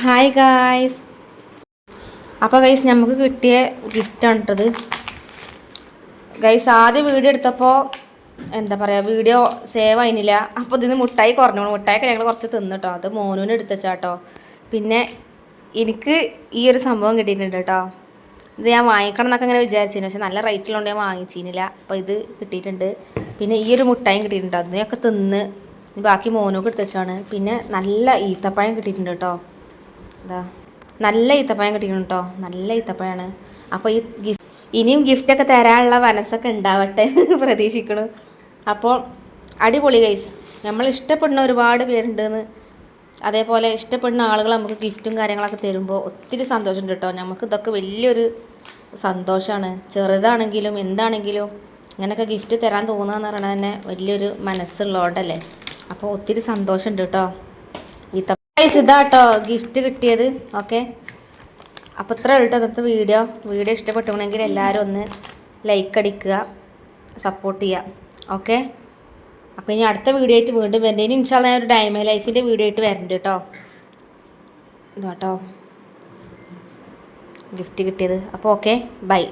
Hi guys അപ്പോൾ guys നമുക്ക് കിട്ടിയ ഗിഫ്റ്റാണ് ഇട്ടത് ഗൈസ് ആദ്യം വീഡിയോ എടുത്തപ്പോൾ എന്താ പറയുക വീഡിയോ സേവ് ആയിരുന്നില്ല അപ്പോൾ ഇതിന് മുട്ടായി കുറഞ്ഞു മുട്ടായിക്ക് ഞങ്ങൾ കുറച്ച് തിന്നു കേട്ടോ അത് മോനൂന് എടുത്തുവെച്ചാട്ടോ പിന്നെ എനിക്ക് ഈ ഒരു സംഭവം കിട്ടിയിട്ടുണ്ട് കേട്ടോ ഇത് ഞാൻ വാങ്ങിക്കണം എന്നൊക്കെ ഇങ്ങനെ വിചാരിച്ചിരുന്നു പക്ഷെ നല്ല റേറ്റിലുണ്ട് ഞാൻ വാങ്ങിച്ചിരുന്നില്ല അപ്പോൾ ഇത് കിട്ടിയിട്ടുണ്ട്. പിന്നെ ഈ ഒരു മുട്ടായും കിട്ടിയിട്ടുണ്ട് അതിനെയൊക്കെ തിന്ന് ബാക്കി മോനൊക്കെ എടുത്തച്ചാണ്. പിന്നെ നല്ല ഈത്തപ്പഴം കിട്ടിയിട്ടുണ്ട് കേട്ടോ ഇതാ. നല്ല ഈത്തപ്പഴം കിട്ടിയിട്ടുണ്ട് കേട്ടോ നല്ല ഈത്തപ്പഴമാണ് അപ്പോൾ ഈ ഗിഫ്റ്റ് ഇനിയും ഗിഫ്റ്റൊക്കെ തരാനുള്ള മനസ്സൊക്കെ ഉണ്ടാവട്ടെ എന്ന് പ്രതീക്ഷിക്കണു. അപ്പോൾ അടിപൊളി ഗൈസ് നമ്മൾ ഇഷ്ടപ്പെടുന്ന ഒരുപാട് പേരുണ്ടെന്ന് അതേപോലെ ഇഷ്ടപ്പെടുന്ന ആളുകൾ നമുക്ക് ഗിഫ്റ്റും കാര്യങ്ങളൊക്കെ തരുമ്പോൾ ഒത്തിരി സന്തോഷമുണ്ട് കേട്ടോ നമുക്ക് ഇതൊക്കെ വലിയൊരു സന്തോഷമാണ് ചെറുതാണെങ്കിലും എന്താണെങ്കിലും ഇങ്ങനെയൊക്കെ ഗിഫ്റ്റ് തരാൻ തോന്നുക എന്ന് പറയുന്നത് തന്നെ വലിയൊരു മനസ്സുള്ളതുകൊണ്ടല്ലേ അപ്പോൾ ഒത്തിരി സന്തോഷമുണ്ട് കേട്ടോ ഗൈസ് ഇതാട്ടോ ഗിഫ്റ്റ് കിട്ടിയത്. ഓക്കെ അപ്പോൾ ഇത്ര ഉള്ളൂ ഇന്നത്തെ വീഡിയോ വീഡിയോ ഇഷ്ടപ്പെട്ടുണ്ടെങ്കിൽ എല്ലാവരും ഒന്ന് ലൈക്ക് അടിക്കുക സപ്പോർട്ട് ചെയ്യുക. ഓക്കെ അപ്പോൾ ഇനി അടുത്ത വീഡിയോ ആയിട്ട് വീണ്ടും വരുന്നത് ഇനി ഇൻഷാല്ല ഞാൻ ഒരു ഡൈമ ലൈഫിന്റെ വീഡിയോ ആയിട്ട് വരുന്നുണ്ട് കേട്ടോ ഇതാട്ടോ. ഗിഫ്റ്റ് കിട്ടിയത്. അപ്പോൾ ഓക്കെ ബൈ